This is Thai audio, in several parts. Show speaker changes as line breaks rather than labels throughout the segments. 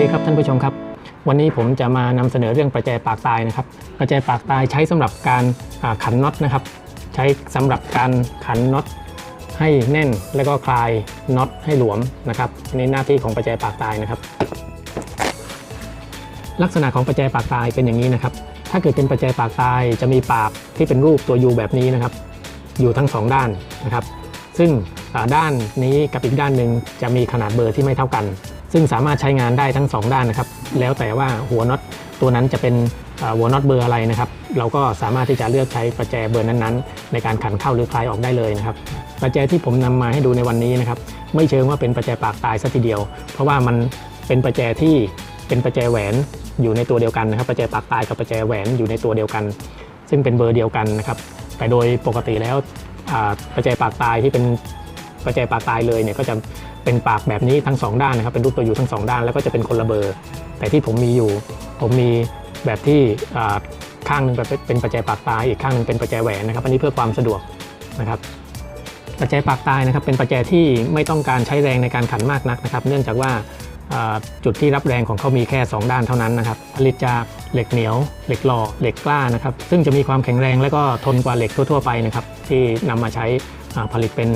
ดีครับท่านผู้ชมครับ วันนี้ผมจะมานำเสนอเรื่องประแจปากตายนะครับ ประแจปากตายใช้สำหรับการขันน็อตนะครับ ใช้สำหรับการขันน็อตให้แน่นแล้วก็คลายน็อตให้หลวมนะครับอันนี่หน้าที่ของประแจปากตายนะครับ ลักษณะของประแจปากตายเป็นอย่างนี้นะครับ ถ้าเกิดเป็นประแจปากตายจะมีปากที่เป็นรูปตัวยูแบบนี้นะครับ อยู่ทั้งสองด้านนะครับ ซึ่งด้านนี้กับอีกด้านหนึ่งจะมีขนาดเบอร์ที่ไม่เท่ากัน ซึ่งสามารถใช้งานได้ทั้งสองด้านนะครับ แล้วแต่ว่าหัวน็อตตัวนั้นจะเป็นหัวน็อตเบอร์อะไรนะครับ เราก็สามารถที่จะเลือกใช้ประแจเบอร์นั้นๆ ในการขันเข้าหรือคลายออกได้เลยนะครับ ประแจที่ผมนำมาให้ดูในวันนี้นะครับ ไม่เชิงว่าเป็นประแจปากตายซะทีเดียว เพราะว่ามันเป็นประแจที่เป็นประแจแหวนอยู่ในตัวเดียวกันนะครับ ประแจปากตายกับประแจแหวนอยู่ในตัวเดียวกัน ซึ่งเป็นเบอร์เดียวกันนะครับ แต่โดยปกติแล้วประแจปากตายที่เป็น ประแจปากตายเลยเนี่ยก็จะเป็นปากแบบนี้ทั้งสองด้านนะครับเป็นรูปตัวยูทั้งสองด้านแล้วก็จะเป็นคนละเบอร์ แต่ที่ผมมีอยู่ ผมมีแบบที่ข้างหนึ่งเป็นประแจปากตายอีกข้างหนึ่งเป็นประแจแหวนนะครับอันนี้เพื่อความสะดวกนะครับประแจปากตายนะครับเป็นประแจที่ไม่ต้องการใช้แรงในการขันมากนักนะครับ เนื่องจากว่าจุดที่รับแรงของเขามีแค่ 2 ด้านเท่านั้นนะครับผลิตจากเหล็กเหนียว เหล็กหล่อเหล็กกล้านะครับ ซึ่งจะมีความแข็งแรงและก็ทนกว่าเหล็กทั่ว ๆ ไปนะครับ ที่นำมาใช้ผลิตเป็น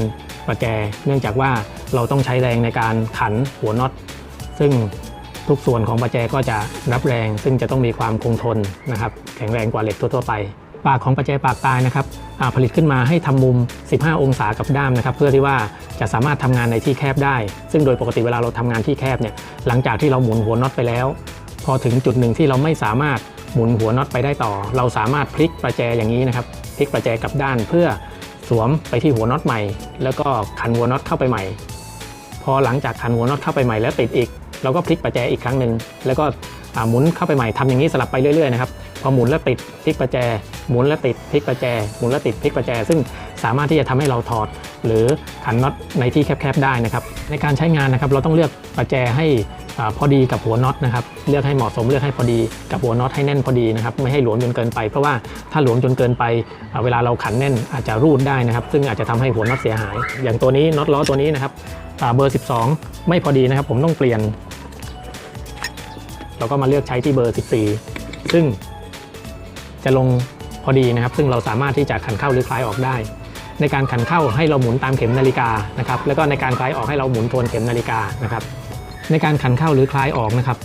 ประแจ เนื่องจากว่าเราต้องใช้แรงในการขันหัวน็อต ซึ่งทุกส่วนของประแจก็จะรับแรง ซึ่งจะต้องมีความคงทนนะครับ แข็งแรงกว่าเหล็กทั่วๆไป ปากของประแจปากตายนะครับผลิตขึ้นมาให้ทำมุม 15 องศากับด้ามนะครับ เพื่อที่ว่าจะสามารถทำงานในที่แคบได้ ซึ่งโดยปกติเวลาเราทำงานที่แคบเนี่ย หลังจากที่เราหมุนหัวน็อตไปแล้ว พอถึงจุดหนึ่งที่เราไม่สามารถหมุนหัวน็อตไปได้ต่อ เราสามารถพลิกประแจอย่างนี้นะครับ พลิกประแจกลับด้านเพื่อ สวมไปที่หัวน็อตใหม่ แล้วก็ขันหัวน็อตเข้าไปใหม่ พอหลังจากขันหัวน็อตเข้าไปใหม่แล้วติดอีก เราก็พลิกประแจอีกครั้งหนึ่งแล้วก็หมุนเข้าไปใหม่ทำอย่างนี้สลับไปเรื่อยๆนะครับพอหมุนแล้วติดพลิกประแจ หมุนแล้วติดพลิกประแจ หมุนแล้วติดพลิกประแจ ซึ่งสามารถที่จะทำให้เราถอด หรือขันน็อตในที่แคบๆได้นะครับในการใช้งานนะครับเราต้องเลือกประแจให้ พอดีกับหัวน็อตนะครับเลือกให้เหมาะสมเลือกให้พอดีกับหัวน็อตให้แน่นพอดีนะครับไม่ให้หลวมจนเกินไป เพราะว่าถ้าหลวมจนเกินไปเวลาเราขันแน่นอาจจะรูดได้นะครับ ซึ่งอาจจะทำให้หัวน็อตเสียหาย อย่างตัวนี้น็อตล้อตัวนี้นะครับเบอร์ 12 ไม่พอดีนะครับ ผมต้องเปลี่ยน เราก็มาเลือกใช้ที่เบอร์ 14 ซึ่งจะลงพอดีนะครับ ซึ่งเราสามารถที่จะขันเข้าหรือคลายออกได้ ในการขันเข้าให้เราหมุนตามเข็มนาฬิกานะครับแล้วก็ในการคลายออกให้เราหมุนทวนเข็มนาฬิกานะครับ ในการขันเข้าหรือคลายออกนะครับ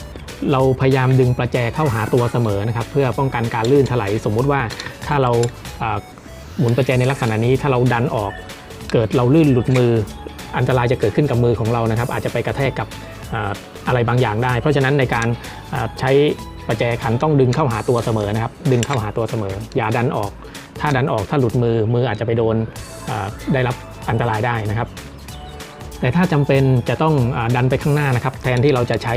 เราพยายามดึงประแจเข้าหาตัวเสมอนะครับ เพื่อป้องกันการลื่นถลายสมมุติว่าถ้าเราหมุนประแจในลักษณะนี้ถ้าเราดันออกเกิดเราลื่นหลุดมือ อันตรายจะเกิดขึ้นกับมือของเรานะครับ อาจจะไปกระแทกกับอะไรบางอย่างได้ เพราะฉะนั้นในการใช้ประแจขันต้องดึงเข้าหาตัวเสมอนะครับ ดึงเข้าหาตัวเสมอ อย่าดันออก ถ้าดันออกถ้าหลุดมือมืออาจจะไปโดนได้รับอันตรายได้นะครับ แต่ถ้าจำเป็นจะต้องดันไปข้างหน้านะครับ แทนที่เราจะใช้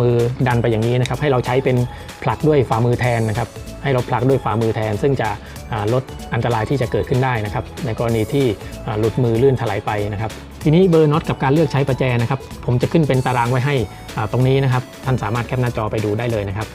มือดันไปอย่างนี้นะครับ ให้เราใช้เป็นผลักด้วยฝ่ามือแทนนะครับ ให้เราผลักด้วยฝ่ามือแทน ซึ่งจะลดอันตรายที่จะเกิดขึ้นได้นะครับ ในกรณีที่หลุดมือลื่นถลายไปนะครับ ทีนี้เบอร์น็อตกับการเลือกใช้ประแจนะครับ ผมจะขึ้นเป็นตารางไว้ให้ตรงนี้นะครับ ท่านสามารถแคปหน้าจอไปดูได้เลยนะครับ